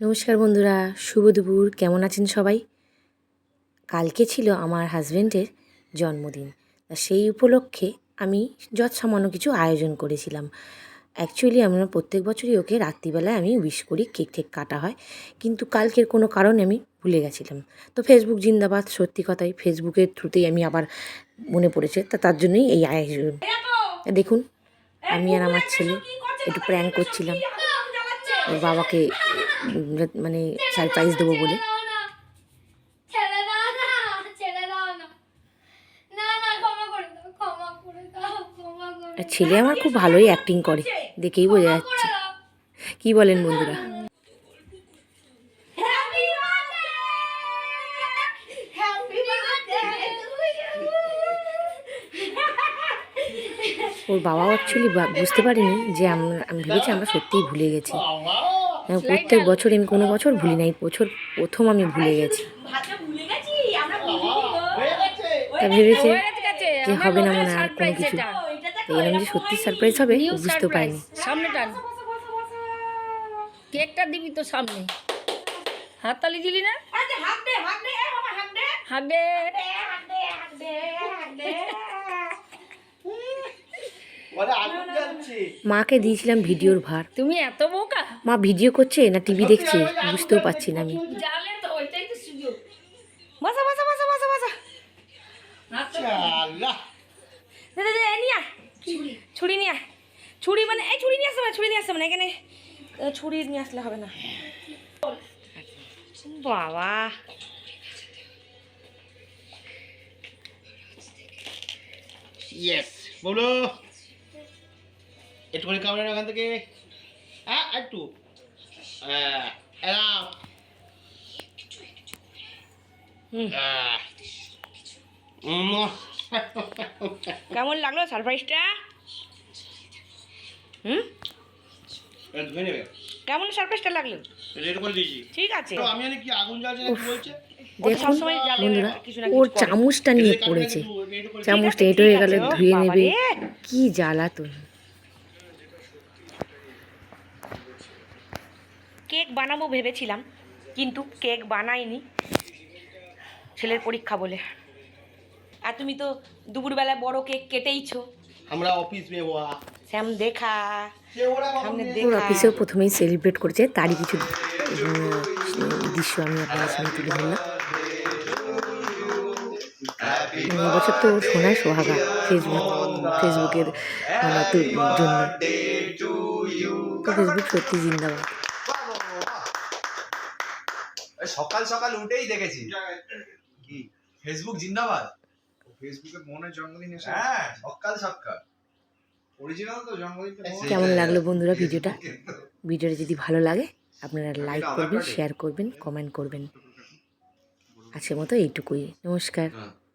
নমস্কার বন্ধুরা, শুভ দুপুর। কেমন আছেন সবাই? কালকে ছিল আমার হাজব্যান্ডের জন্মদিন। সেই উপলক্ষে আমি যৎসামান্য কিছু আয়োজন করেছিলাম। অ্যাকচুয়ালি আমরা প্রত্যেক বছরই ওকে রাত্রিবেলায় আমি উইশ করি কেক টেক কাটা হয়। কিন্তু কালকের কোনো কারণে আমি ভুলে গেছিলাম। তো ফেসবুক জিন্দাবাদ, সত্যি কথাই ফেসবুকের থ্রুতেই আমি আবার মনে পড়েছে। তা তার জন্যই এই আয়োজন। দেখুন, আমি আর আমার ছেলে একটু প্র্যাঙ্ক করছিলাম। ওর বাবাকে মানে সারপ্রাইজ দেবো বলে। ছেলে আমার খুব ভালোই অ্যাক্টিং করে, দেখেই বোঝা যাচ্ছে। কি বলেন বন্ধুরা? ওর বাবা অ্যাকচুয়ালি বুঝতে পারিনি যে আমরা আমি ভেবেছি আমরা সত্যিই ভুলে গেছি। প্রত্যেক বছর আমি কোনো বছর ভুলি নাই বছর প্রথম আমি ভুলে গেছি। তা ভেবেছে যে হবে না মনে হয় আর কোনো কিছু? এরকম যে সত্যি সারপ্রাইজ হবে ও বুঝতেও পারিনি। সামনে টান। কেকটা দিবি তো সামনে। হাততালি দিলি না? হাত দে মানে আগুন জ্বলছে মাকে দিয়েছিলাম ভিডিওর ভার। তুমি এত বোকা? মা ভিডিও করছে না টিভি দেখছে? বুঝতেও পারছি না আমি। জালে তো ওইটাই তো সুযোগ। বাসা বাসা বাসা বাসা বাসা আল্লাহ দে দে দে এ নিয়ে ছুরি। নিয়ে ছুরি মানে এই ছুরি নিয়ে আসতে হবে ছুরি নিয়ে আসতে হবে না এখানে ছুরি নিয়ে আসলে হবে না। বাবা। ইয়েস বলো। একটুখানি কামড়ে ওখান থেকে হ্যাঁ একটু। হ্যাঁ। উম। কেমন লাগল সারপ্রাইজটা? হুম? কেমন সারপ্রাইজটা লাগল? করে ঠিক আছে। আমি কি আগুন জ্বলছে বন্ধুরা ওর চামচটা নিয়ে পড়েছে। একটু করে চামচটা এটো হয়ে গেলে ধুয়ে নেবে। কি জ্বালাতন কেক বানাবো ভেবেছিলাম কিন্তু কেক বানাইনি ছেলের পরীক্ষা বলে। আর তুমি তো দুপুরবেলায় বড় কেক কেটেইছো। আমরা অফিস শ্যাম দেখা। সামনে ওর দেখা। অফিসেও প্রথমেই সেলিব্রেট করছে তারই কিছু দৃশ্য আমি আপনার সামনে তুলে ধরলাম। বছর তো সোনায় সোহাগা ফেসবুক ফেসবুকের মানে জন্য। তো ফেসবুক সত্যি জিন্দাবাদ। সকাল সকাল উঠেই দেখেছি। কি? ফেসবুক জিন্দাবাদ। ফেসবুকে মনে জন্মদিন এসে হ্যাঁ সকাল সকাল। অরিজিনাল তো জন্মদিন কেমন লাগল বন্ধুরা ভিডিওটা? ভিডিওটা যদি ভালো লাগে আপনারা লাইক করবেন শেয়ার করবেন কমেন্ট করবেন। আজকের মতো এইটুকুই। নমস্কার। হ্যাঁ।